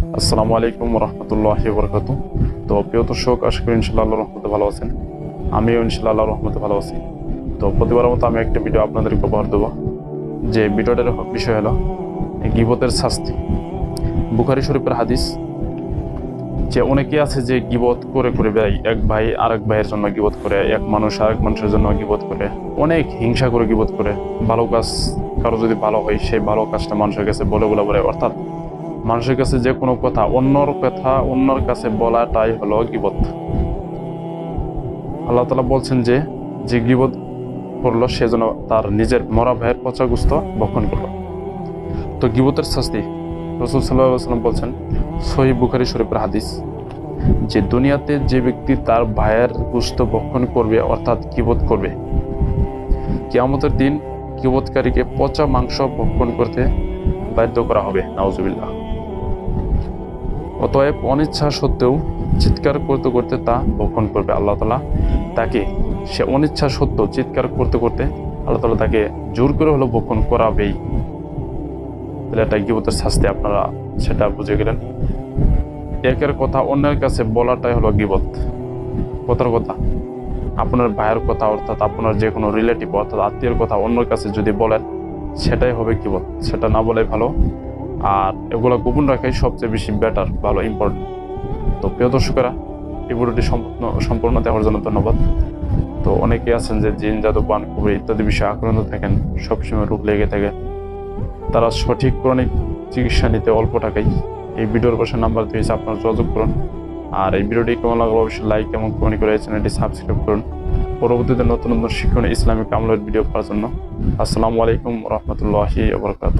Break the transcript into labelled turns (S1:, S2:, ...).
S1: আসসালামু আলাইকুম রহমতুল্লাহ বরকাত তো প্রিয় দর্শক, আশা করি ইনশাল্লাহ রহমতে ভালো আছেন। আমিও ইনশাল্লাহ রহমতে ভালো আছি। তো প্রতিবারের মতো আমি একটা ভিডিও আপনাদেরকে উপহার দেবো। যে ভিডিওটার বিষয় হলো, গিবতের শাস্তি। বুখারি শরীফের হাদিস, যে অনেকে আছে যে গিবত করে করে বেড়াই এক ভাই আরেক ভাইয়ের জন্য গিবত করে, এক মানুষ আরেক মানুষের জন্য গিবত করে, অনেক হিংসা করে গিবত করে। ভালো কাজ কারও যদি ভালো হয়, সেই ভালো কাজটা মানুষের কাছে বলে বলে বলে, অর্থাৎ মানুষের কাছে যে কোনো কথা, অন্যর কথা, অন্যর কাছে বলাটাই হলো গিবত। আল্লাহ তালা বলছেন যে যে গিবত করল, সে যেন তার নিজের মরা ভাইয়ের পচাগুস্ত বক্ষণ করল। তো গিবতের শাস্তি, রসুল সাল্লাম বলছেন সহি বুখারি শরীফের হাদিস, যে দুনিয়াতে যে ব্যক্তি তার ভাইয়ের গুস্ত বক্ষণ করবে, অর্থাৎ কিবত করবে, কিয়ামতের দিন কিবতকারীকে পচা মাংস ভক্ষণ করতে বাধ্য করা হবে, নাউজুবিল্লাহ। অতএব অনিচ্ছা সত্ত্বেও চিৎকার করতে করতে তা ভক্ষণ করবে আল্লাহ তালা। তাকে সে অনিচ্ছা সত্ত্বেও চিৎকার করতে করতে আল্লাহ তালা তাকে জোর করে হলো ভক্ষণ করাবেই। তাহলে এটা গিবতের শাস্তি আপনারা সেটা বুঝে গেলেন। একের কথা অন্যের কাছে বলাটাই হলো গিবত। কথার কথা, আপনার ভাইয়ের কথা অর্থাৎ আপনার যে কোনো রিলেটিভ অর্থাৎ আত্মীয়ের কথা অন্যের কাছে যদি বলেন, সেটাই হবে গিবত। সেটা না বলে ভালো। আর এগুলো গোপন রাখাই সবচেয়ে বেশি বেটার ভালো ইম্পর্টেন্ট তো প্রিয় দর্শকেরা, এই ভিডিওটি সম্পূর্ণ সম্পূর্ণ দেওয়ার জন্য ধন্যবাদ। তো অনেকে আছেন যে জিন, জাদু, বান, কুবরি ইত্যাদি বিষয়ে আক্রান্ত থাকেন, সবসময় রোগ লেগে থাকে। তারা সঠিক ক্রনিক চিকিৎসা নিতে অল্প টাকাই এই ভিডিওর পাশে নাম্বার দিয়েছে, আপনারা যোগাযোগ করুন। আর এই ভিডিওটি কেমন লাগল অবশ্যই লাইক এবং কমেন্ট করে চ্যানেলটি সাবস্ক্রাইব করুন। পরবর্তীতে নতুন নতুন শিক্ষণ, ইসলামিক আমলের ভিডিও পাওয়ার জন্য। আসসালামু আলাইকুম রহমতুল্লাহি বরকাত